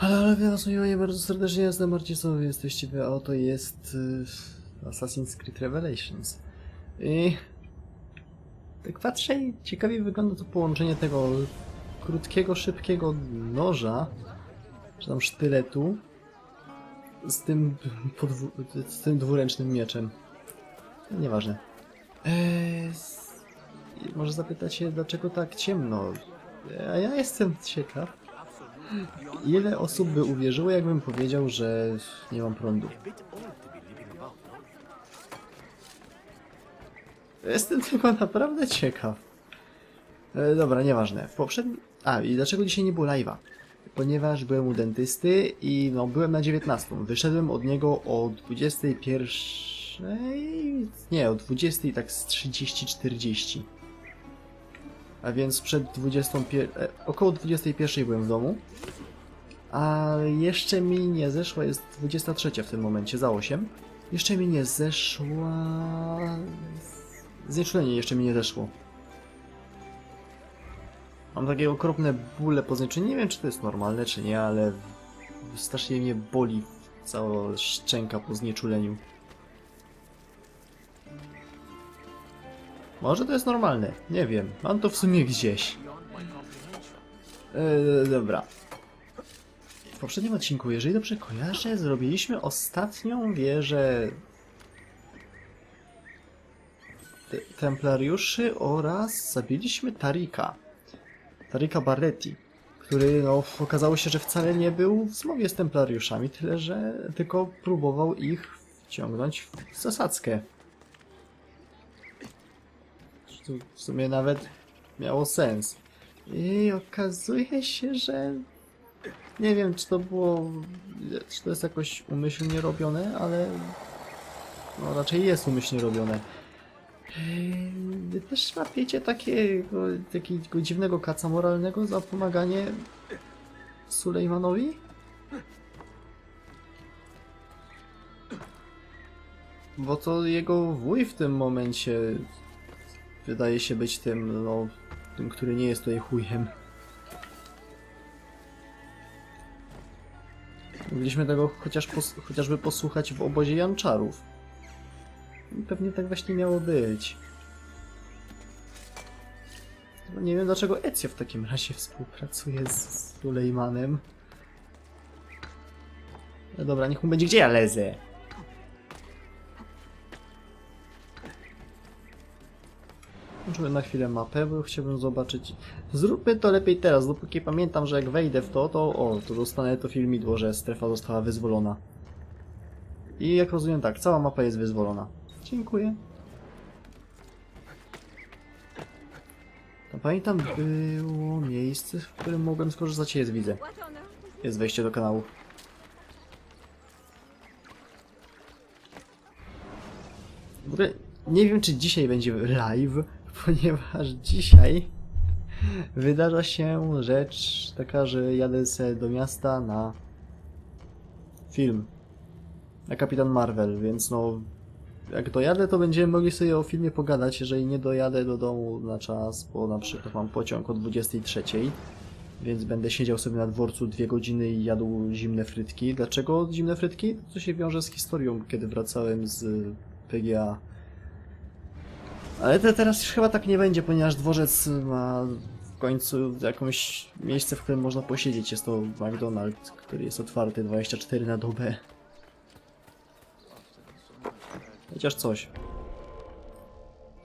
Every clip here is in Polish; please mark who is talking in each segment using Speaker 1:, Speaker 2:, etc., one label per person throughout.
Speaker 1: Ale, was miło bardzo serdecznie, jestem Marcisowy, jesteście wy, a oto jest y, Assassin's Creed Revelations. I tak patrzę i ciekawie wygląda to połączenie tego krótkiego, szybkiego noża, czy tam sztyletu, z tym, z tym dwuręcznym mieczem. Nieważne. Eee, może zapytacie, dlaczego tak ciemno? A ja jestem ciekaw. Ile osób by uwierzyło, jakbym powiedział, że nie mam prądu? Jestem tylko naprawdę ciekaw. E, dobra, nieważne. W poprzednim... A, i dlaczego dzisiaj nie było live'a? Ponieważ byłem u dentysty i no, byłem na 19. Wyszedłem od niego o 21... Nie, o 20 tak z 30-40. A więc przed 21... E, około 21 byłem w domu. A jeszcze mi nie zeszła, jest 23 w tym momencie, za 8. Jeszcze mi nie zeszła... Znieczulenie jeszcze mi nie zeszło. Mam takie okropne bóle po znieczuleniu. Nie wiem, czy to jest normalne, czy nie, ale strasznie mnie boli cała szczęka po znieczuleniu. Może to jest normalne, nie wiem. Mam to w sumie gdzieś. Eee, dobra. W poprzednim odcinku, jeżeli dobrze kojarzę, zrobiliśmy ostatnią wieżę te- Templariuszy oraz zabiliśmy Tarika. Tarika Barretti, który no, okazało się, że wcale nie był w zmowie z Templariuszami, tyle że tylko próbował ich wciągnąć w zasadzkę. To w sumie nawet miało sens. I okazuje się, że nie wiem, czy to było. Czy to jest jakoś umyślnie robione, ale. No raczej jest umyślnie robione. Wy też łapiecie takiego, takiego dziwnego kaca moralnego za pomaganie Sulejmanowi? Bo to jego wuj w tym momencie wydaje się być tym, no, tym, który nie jest tutaj chujem. Mogliśmy tego chociaż pos chociażby posłuchać w obozie Janczarów. Pewnie tak właśnie miało być. No nie wiem dlaczego Ezio w takim razie współpracuje z Sulejmanem. No dobra, niech mu będzie gdzie ja lezę. Włączymy na chwilę mapę, bo chciałbym zobaczyć. Zróbmy to lepiej teraz, dopóki pamiętam, że jak wejdę w to, to o, to dostanę to filmidło, że strefa została wyzwolona. I jak rozumiem tak, cała mapa jest wyzwolona. Dziękuję. Pamiętam, było miejsce, w którym mogłem skorzystać. Jest, widzę. Jest wejście do kanału. W ogóle nie wiem, czy dzisiaj będzie live, ponieważ dzisiaj wydarza się rzecz taka, że jadę se do miasta na film. Na Kapitan Marvel, więc no jak dojadę, to będziemy mogli sobie o filmie pogadać, jeżeli nie dojadę do domu na czas, bo na przykład mam pociąg o 23, więc będę siedział sobie na dworcu dwie godziny i jadł zimne frytki. Dlaczego zimne frytki? To się wiąże z historią, kiedy wracałem z PGA. Ale te, teraz już chyba tak nie będzie, ponieważ dworzec ma w końcu jakieś miejsce, w którym można posiedzieć. Jest to McDonald's, który jest otwarty 24 na dobę. Chociaż coś.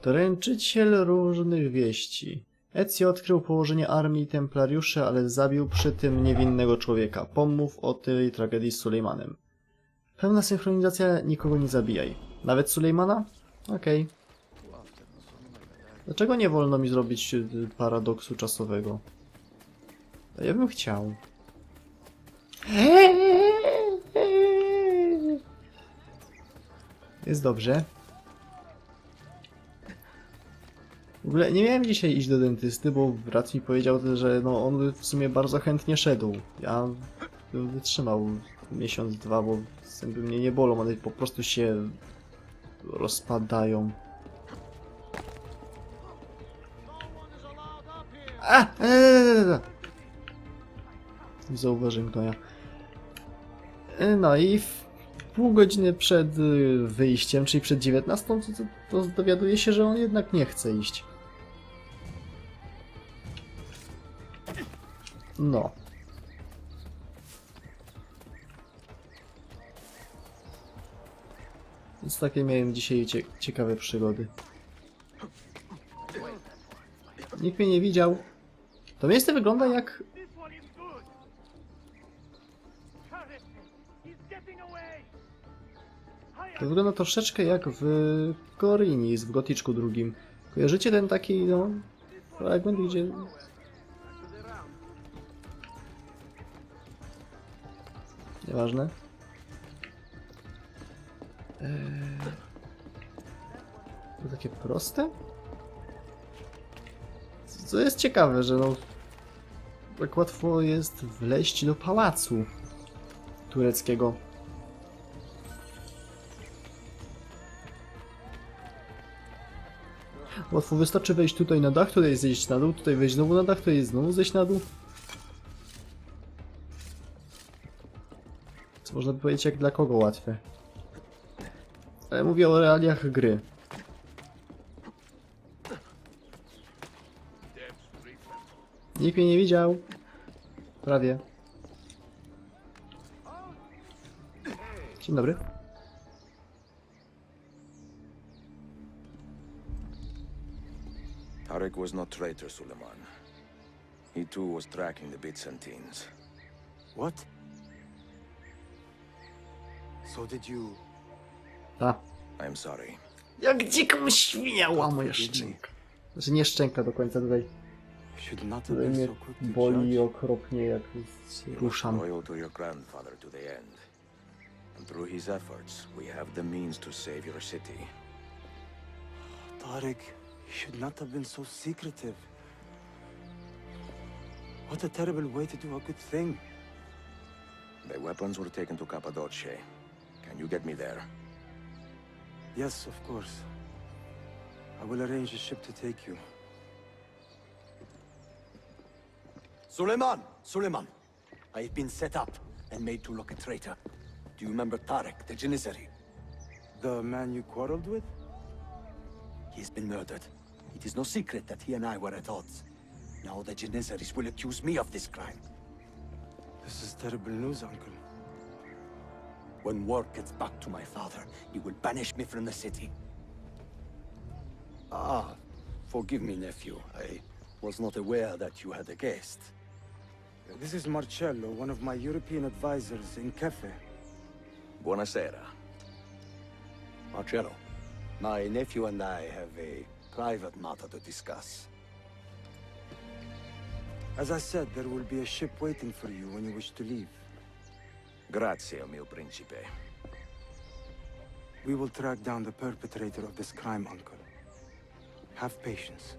Speaker 1: Dręczyciel różnych wieści. Ezio odkrył położenie armii templariuszy, ale zabił przy tym niewinnego człowieka. Pomów o tej tragedii z Sulejmanem. Pełna synchronizacja, nikogo nie zabijaj. Nawet Sulejmana? Okej. Dlaczego nie wolno mi zrobić y, paradoksu czasowego? Ja bym chciał. Jest dobrze. W ogóle nie miałem dzisiaj iść do dentysty, bo brat mi powiedział, że no on w sumie bardzo chętnie szedł. Ja bym wytrzymał miesiąc, dwa, bo zęby mnie nie bolą, one po prostu się rozpadają. A! Nie zauważyłem gnoja. Y, No i w pół godziny przed y, wyjściem, czyli przed 19, to, to, dowiaduje się, że on jednak nie chce iść. No. Więc takie miałem dzisiaj cie ciekawe przygody. Nikt mnie nie widział. To miejsce wygląda jak. To wygląda troszeczkę jak w Korinis, w Goticzku drugim. Kojarzycie ten taki, no, fragment, gdzie... Nieważne. Eee... To takie proste? Co jest ciekawe, że no... Tak łatwo jest wleźć do pałacu tureckiego. Łatwo wystarczy wejść tutaj na dach, tutaj zejść na dół, tutaj wejść znowu na dach, tutaj znowu zejść na dół. Co można by powiedzieć jak dla kogo łatwe. Ale mówię o realiach gry. Nikt mnie nie widział. Prawie. Dzień dobry.
Speaker 2: Tarek was not traitor, Suleiman. He too was tracking the Byzantines.
Speaker 3: What? So did you...
Speaker 1: A.
Speaker 2: I'm sorry.
Speaker 1: Jak dziką świnia łamuje szczęka. Znaczy nie szczęka do końca tutaj.
Speaker 3: Should not have
Speaker 1: Tutaj
Speaker 3: been
Speaker 1: mnie
Speaker 3: so quick to
Speaker 1: boli
Speaker 3: judge.
Speaker 1: okropnie jak
Speaker 2: was
Speaker 1: ruszam.
Speaker 2: loyal to your grandfather to the end. And through his efforts, we have the means to save your city.
Speaker 3: Tariq, you should not have been so secretive. What a terrible way to do a good thing.
Speaker 2: The weapons were taken to Cappadocia. Can you get me there?
Speaker 3: Yes, of course. I will arrange a ship to take you.
Speaker 4: Suleiman! Suleiman! I have been set up and made to look a traitor. Do you remember Tarek, the Janissary?
Speaker 3: The man you quarreled with?
Speaker 4: He has been murdered. It is no secret that he and I were at odds. Now the Janissaries will accuse me of this crime.
Speaker 3: This is terrible news, Uncle.
Speaker 4: When word gets back to my father, he will banish me from the city. Ah, forgive me, nephew. I was not aware that you had a guest.
Speaker 3: This is Marcello, one of my European advisors in Cafe.
Speaker 2: Buonasera.
Speaker 4: Marcello, my nephew and I have a private matter to discuss.
Speaker 3: As I said, there will be a ship waiting for you when you wish to leave.
Speaker 2: Grazie, mio principe.
Speaker 3: We will track down the perpetrator of this crime, Uncle. Have patience.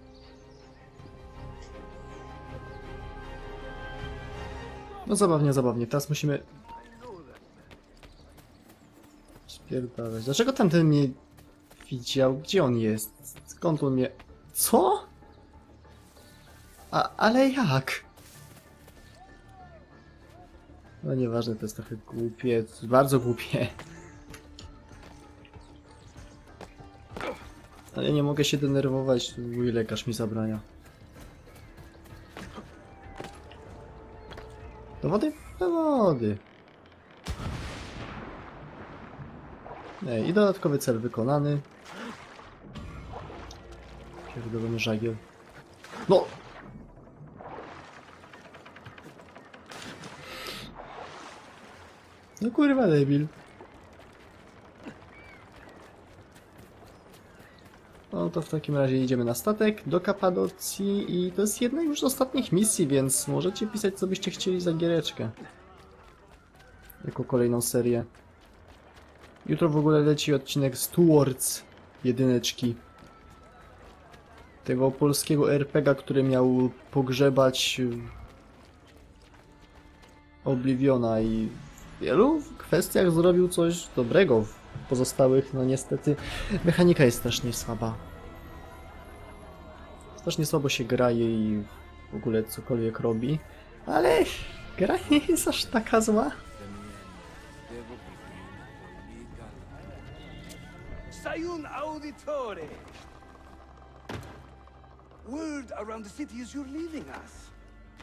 Speaker 1: No zabawnie, zabawnie. Teraz musimy... Spierdalać. Dlaczego tamten mnie widział? Gdzie on jest? Skąd on mnie... Co? A, ale jak? No nieważne, to jest trochę głupie. Bardzo głupie. Ale nie mogę się denerwować, mój lekarz mi zabrania. Do wody? Do wody. Ej, I dodatkowy cel wykonany. Pierdolony żagiel. No! No kurwa debil. To w takim razie idziemy na statek do Kapadocji i to jest jedna już z ostatnich misji, więc możecie pisać co byście chcieli za giereczkę. Jako kolejną serię. Jutro w ogóle leci odcinek Stewards jedyneczki. Tego polskiego RPGa, który miał pogrzebać y, Obliviona i w wielu kwestiach zrobił coś dobrego. W pozostałych, no niestety, mechanika jest strasznie słaba. Strasznie słabo się gra i w ogóle cokolwiek robi, ale gra nie jest aż taka zła.
Speaker 5: Sayun Auditore. Word around the city is you're leaving us.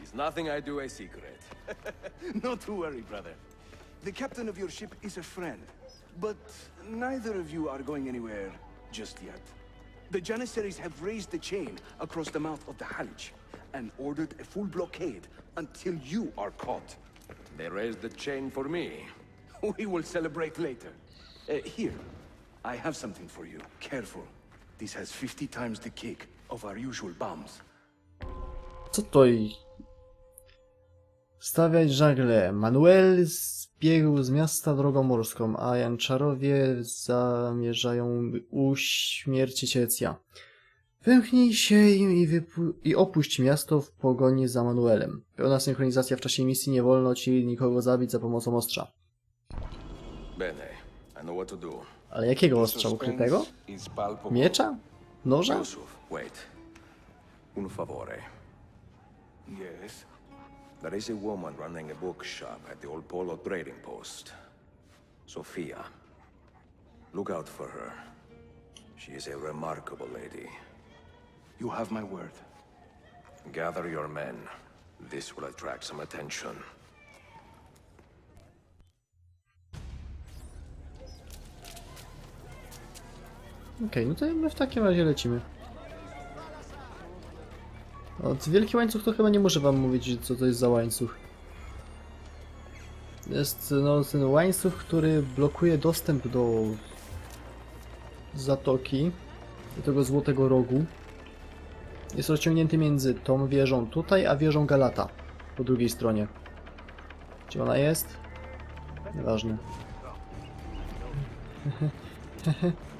Speaker 2: Is nothing I do a secret.
Speaker 5: Not to worry, brother. The captain of your ship is a friend, but neither of you are going anywhere just yet. The Janissaries have raised the chain across the mouth of the Halij and ordered a full blockade until you are caught.
Speaker 2: They raised the chain for me.
Speaker 5: We will celebrate later. Uh, here, I have something for you. Careful. This has 50 times the kick of our usual bombs.
Speaker 1: Co to i... Stawiać żagle. Manuel zbiegł z miasta drogą morską, a Janczarowie zamierzają uśmiercić Ecja. Wymknij się im i, i opuść miasto w pogoni za Manuelem. Pełna synchronizacja w czasie misji nie wolno ci nikogo zabić za pomocą ostrza.
Speaker 2: Bene, I know what to do.
Speaker 1: Ale jakiego ostrza ukrytego? Miecza? Noża?
Speaker 2: Wait. Un favore.
Speaker 5: Yes?
Speaker 2: There is a woman running a bookshop at the old Polo trading post. Sophia. Look out for her. She is a remarkable lady.
Speaker 5: You have my word.
Speaker 2: Gather your men. This will attract some attention.
Speaker 1: Okej, no to my w takim razie lecimy. Od wielki łańcuch to chyba nie muszę wam mówić, co to jest za łańcuch. Jest no, ten łańcuch, który blokuje dostęp do zatoki, do tego złotego rogu. Jest rozciągnięty między tą wieżą tutaj, a wieżą Galata po drugiej stronie. Gdzie ona jest? Nieważne.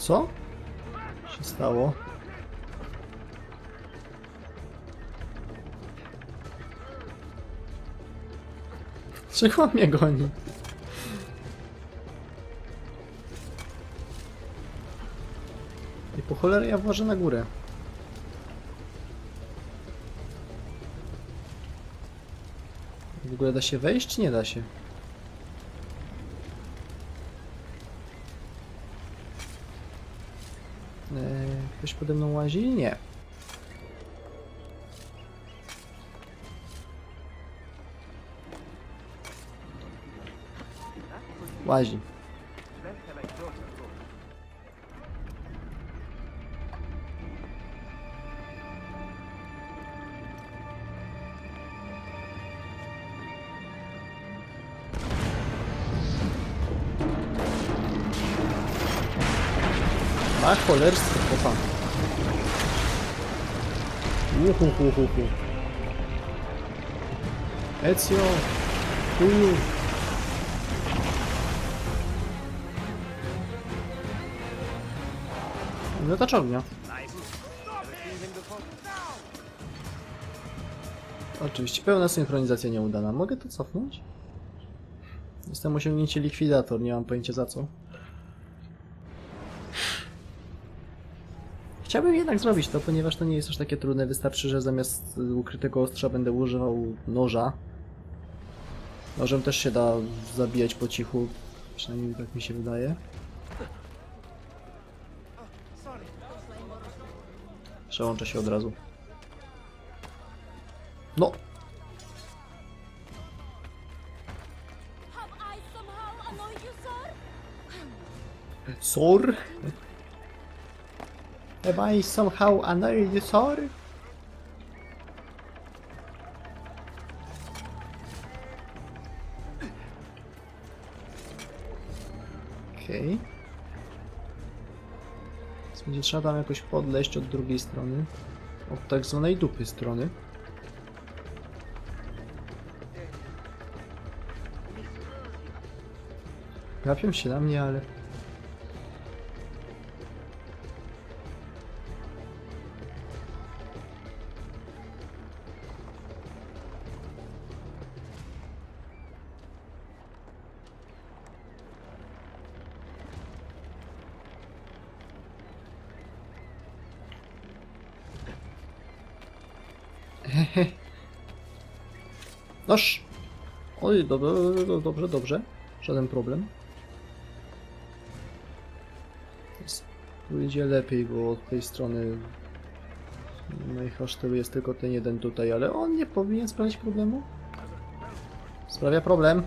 Speaker 1: Co? się stało? Czego mnie goni? I po cholerę ja włażę na górę. W ogóle da się wejść, czy nie da się? Eee, ktoś pode mną łazi? Nie. Łazi. A chłopa. Uhuhuhuhu. Ezio! Chuju! Miotacz ognia. Oczywiście pełna synchronizacja nieudana. Mogę to cofnąć? Jestem osiągnięcie likwidator, nie mam pojęcia za co. Chciałbym jednak zrobić to, ponieważ to nie jest aż takie trudne. Wystarczy, że zamiast y, ukrytego ostrza będę używał noża. Nożem też się da zabijać po cichu. Przynajmniej tak mi się wydaje. Przełączę się od razu. No! Sor? Have I somehow you, sir? Okej. Więc będzie trzeba tam jakoś podleść od drugiej strony. Od tak zwanej dupy strony. Gapią się na mnie, ale... Noż! Oj, do, do, do, dobrze, dobrze. Żaden problem. Teraz Pójdzie lepiej, bo od tej strony moich haszteł jest tylko ten jeden tutaj, ale on nie powinien sprawiać problemu. Sprawia problem.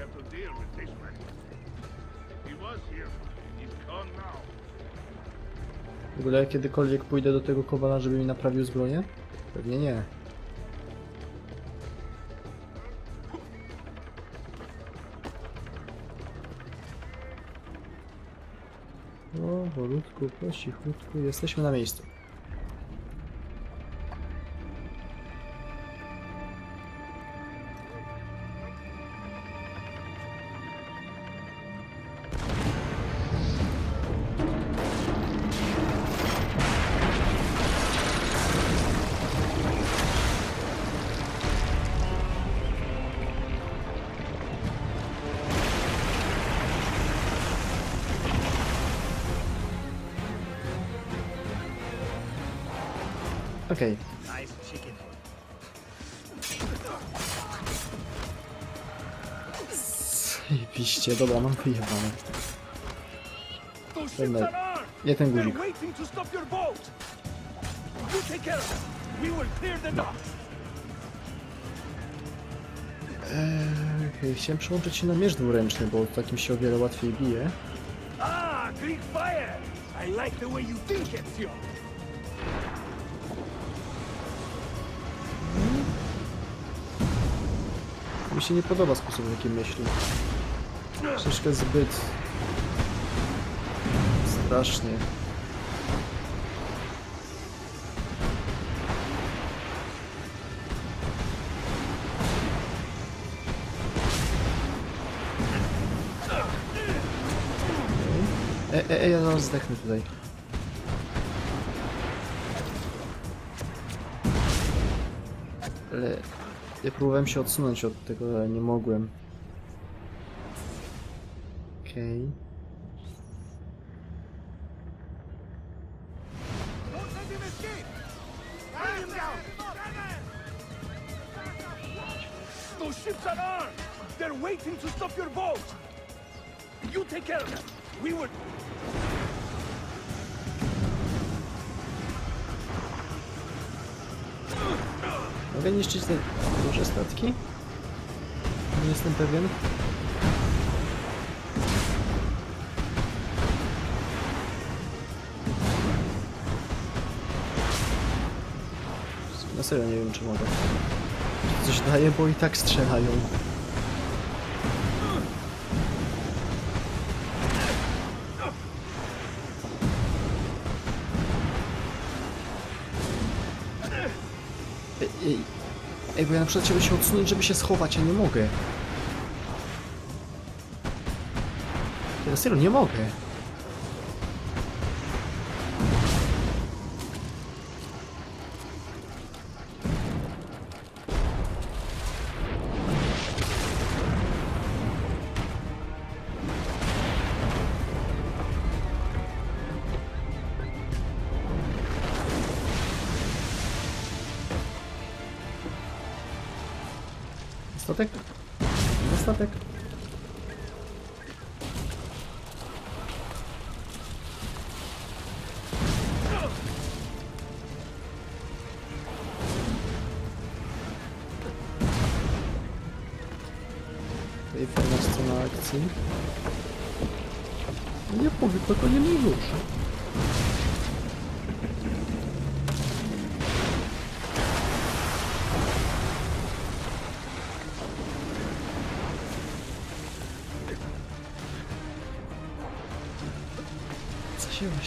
Speaker 6: Have to deal with this one. He was here. He's gone now.
Speaker 1: W ogóle kiedykolwiek pójdę do tego kowala, żeby mi naprawił zbroję? Pewnie nie. O, wolutku, po cichutku, jesteśmy na miejscu. Okej. Zajebiście, dobra, mam wyjebane.
Speaker 6: Armed.
Speaker 1: Nie ten guzik.
Speaker 6: docks.
Speaker 1: Eee, okej, chciałem przełączyć się na miecz dwuręczny, bo takim się o wiele łatwiej bije.
Speaker 6: Ah, Greek fire. I like the way you think, Ezio.
Speaker 1: Mi się nie podoba sposób, w jaki myśli. Troszeczkę zbyt... Strasznie. Ej, ja zaraz zdechnę tutaj. Ale ja próbowałem się odsunąć od tego, ale nie mogłem. Okej.
Speaker 6: Don't
Speaker 1: duże statki? Nie jestem pewien. Na serio nie wiem czy mogę. Coś daje, bo i tak strzelają. Ja na przykład chciałbym się odsunąć, żeby się schować, a nie mogę. Ja na serio nie mogę. Statek? Na statek.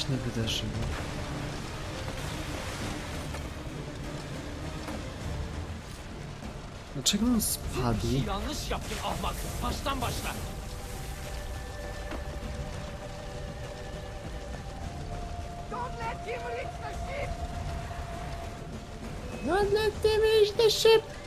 Speaker 1: Właśnie wydarzyło? Dlaczego on spadł?
Speaker 7: Yanlış yaptın ahmak. Baştan başla.
Speaker 6: Don't let him reach the ship.
Speaker 1: Don't let them reach the ship!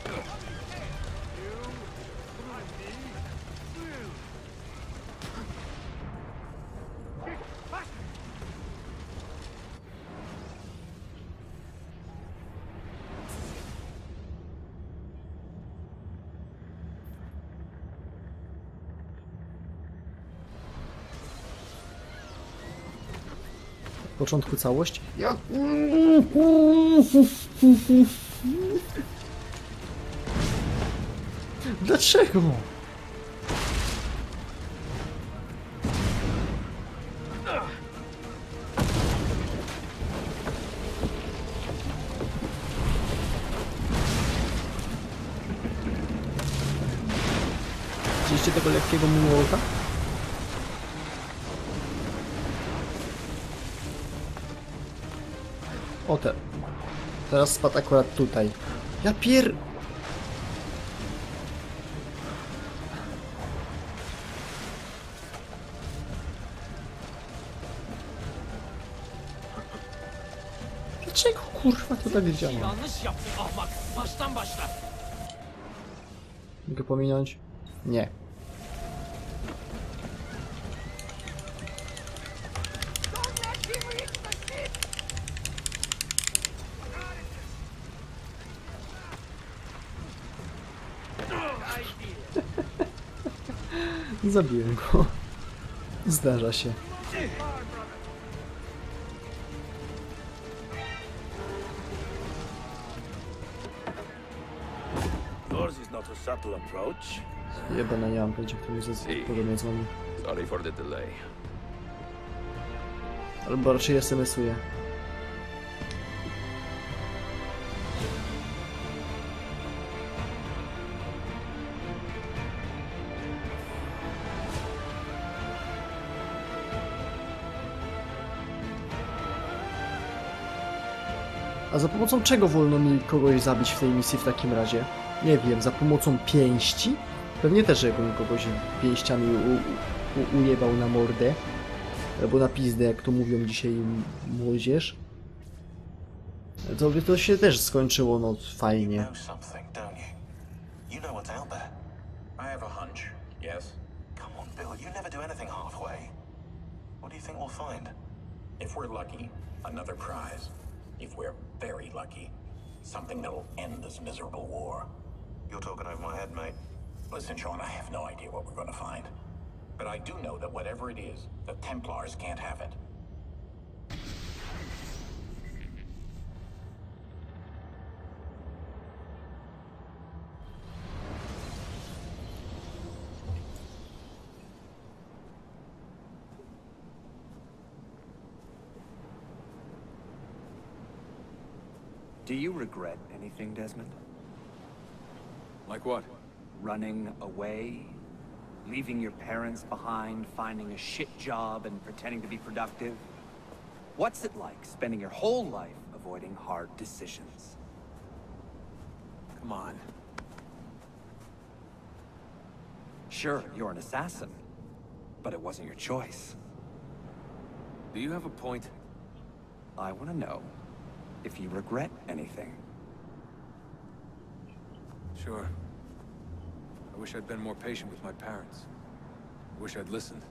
Speaker 1: Początku całość. Ja... Dlaczego? Widzieliście tego lekkiego moonwalka? O te. Teraz spadł akurat tutaj. Ja pier... Dlaczego kurwa to tak działa? Mogę pominąć? Nie. Zabiłem go. Zdarza się.
Speaker 6: Yours is not a subtle approach.
Speaker 1: Jebana, nie mam pojęcia, kto jest podobnie dzwoni.
Speaker 2: Sorry for the delay.
Speaker 1: Albo raczej SMS-uje. Pomocą czego wolno mi kogoś zabić w tej misji w takim razie? Nie wiem, za pomocą pięści? Pewnie też jakbym kogoś pięściami u, u, ujebał na mordę. Albo na pizdę, jak to mówią dzisiaj młodzież. To by to się też skończyło, no fajnie.
Speaker 8: lucky, another prize. If we're very lucky, something that'll end this miserable war.
Speaker 9: You're talking over my head, mate.
Speaker 8: Listen, Sean, I have no idea what we're going to find. But I do know that whatever it is, the Templars can't have it.
Speaker 4: Do you regret anything, Desmond?
Speaker 3: Like what?
Speaker 4: Running away? Leaving your parents behind, finding a shit job, and pretending to be productive? What's it like spending your whole life avoiding hard decisions?
Speaker 3: Come on.
Speaker 4: Sure, you're an assassin, but it wasn't your choice.
Speaker 3: Do you have a point?
Speaker 4: I want to know if you regret anything.
Speaker 3: Sure. I wish I'd been more patient with my parents. I wish I'd listened.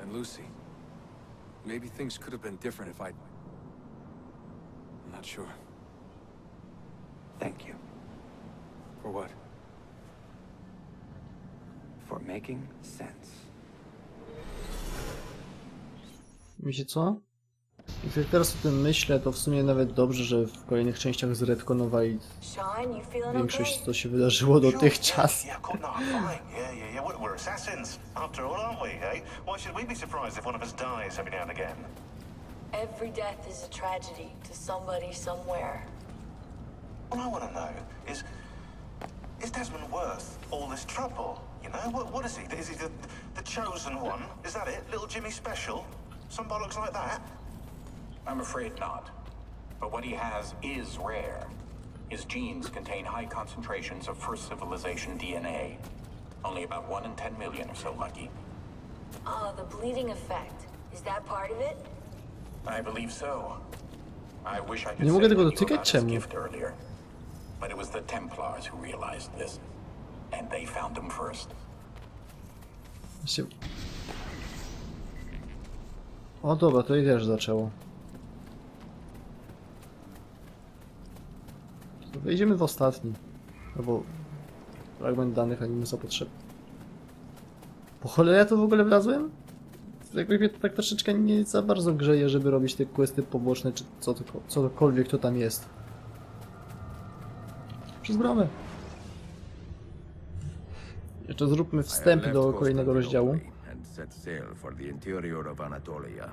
Speaker 3: And Lucy. Maybe things could have been different if I'd... I'm not sure.
Speaker 4: Thank you
Speaker 3: For what?
Speaker 4: for making sense.
Speaker 1: Wiecie co? Jak teraz o tym myślę, to w sumie nawet dobrze, że w kolejnych częściach zredkonowali większość, co się wydarzyło dotychczas.
Speaker 9: Every
Speaker 10: death is a tragedy to somebody somewhere.
Speaker 9: What I want to know is, is Desmond worth all this trouble? You know, what, what is he? Is he the, the chosen one? Is that it? Little Jimmy Special? Some bollocks like that?
Speaker 8: I'm afraid not. But what he has is rare. His genes contain high concentrations of first civilization DNA. Only about 1 in 10 million are so lucky.
Speaker 10: Oh, the bleeding effect. Is that part of it?
Speaker 8: I believe so. I wish I could
Speaker 1: Nie
Speaker 8: say
Speaker 1: mogę tego
Speaker 8: I knew
Speaker 1: dotykać?
Speaker 8: about his
Speaker 1: Czemu?
Speaker 8: gift earlier. But it was the Templars who realized this. And they found him first.
Speaker 1: Właśnie... O dobra, to i też zaczęło. Wejdziemy w ostatni. Albo fragment danych animusa potrzebny. Po cholerę ja to w ogóle wlazłem? jakby mnie to tak troszeczkę nie za bardzo grzeje, żeby robić te questy poboczne, czy co, cokolwiek to tam jest. Przez bramę. Jeszcze zróbmy wstęp do kolejnego rozdziału.
Speaker 2: Set sail for the interior of Anatolia,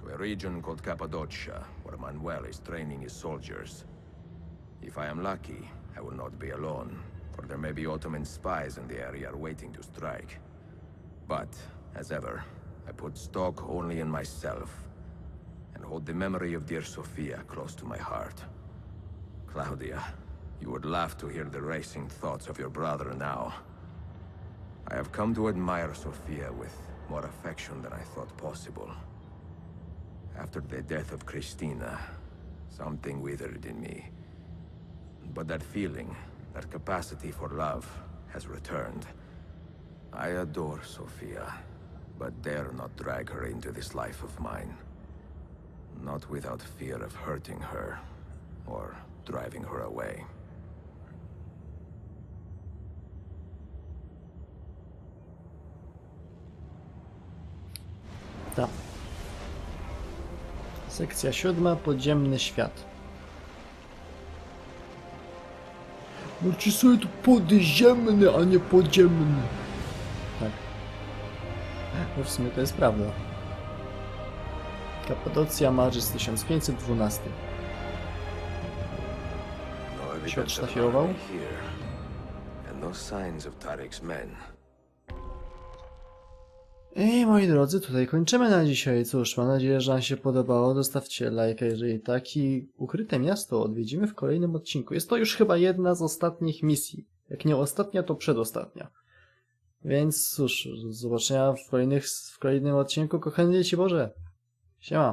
Speaker 2: to a region called Cappadocia, where Manuel is training his soldiers. If I am lucky, I will not be alone, for there may be Ottoman spies in the area waiting to strike. But, as ever, I put stock only in myself, and hold the memory of dear Sophia close to my heart. Claudia, you would laugh to hear the racing thoughts of your brother now. I have come to admire Sophia with more affection than I thought possible. After the death of Christina, something withered in me. But that feeling, that capacity for love, has returned. I adore Sophia, but dare not drag her into this life of mine. Not without fear of hurting her, or driving her away.
Speaker 1: Ta. Sekcja siódma, podziemny świat. Znaczy sobie to podziemny, a nie podziemny. Tak. No w sumie to jest prawda. Kapadocja, marzec 1512.
Speaker 2: No army here, and no signs of Tarek's men.
Speaker 1: I moi drodzy, tutaj kończymy na dzisiaj. Cóż, mam nadzieję, że Wam się podobało. Zostawcie lajka, jeżeli tak. I ukryte miasto odwiedzimy w kolejnym odcinku. Jest to już chyba jedna z ostatnich misji. Jak nie ostatnia, to przedostatnia. Więc cóż, do zobaczenia w, kolejnych, w kolejnym odcinku. Kochani dzieci Boże. Siema.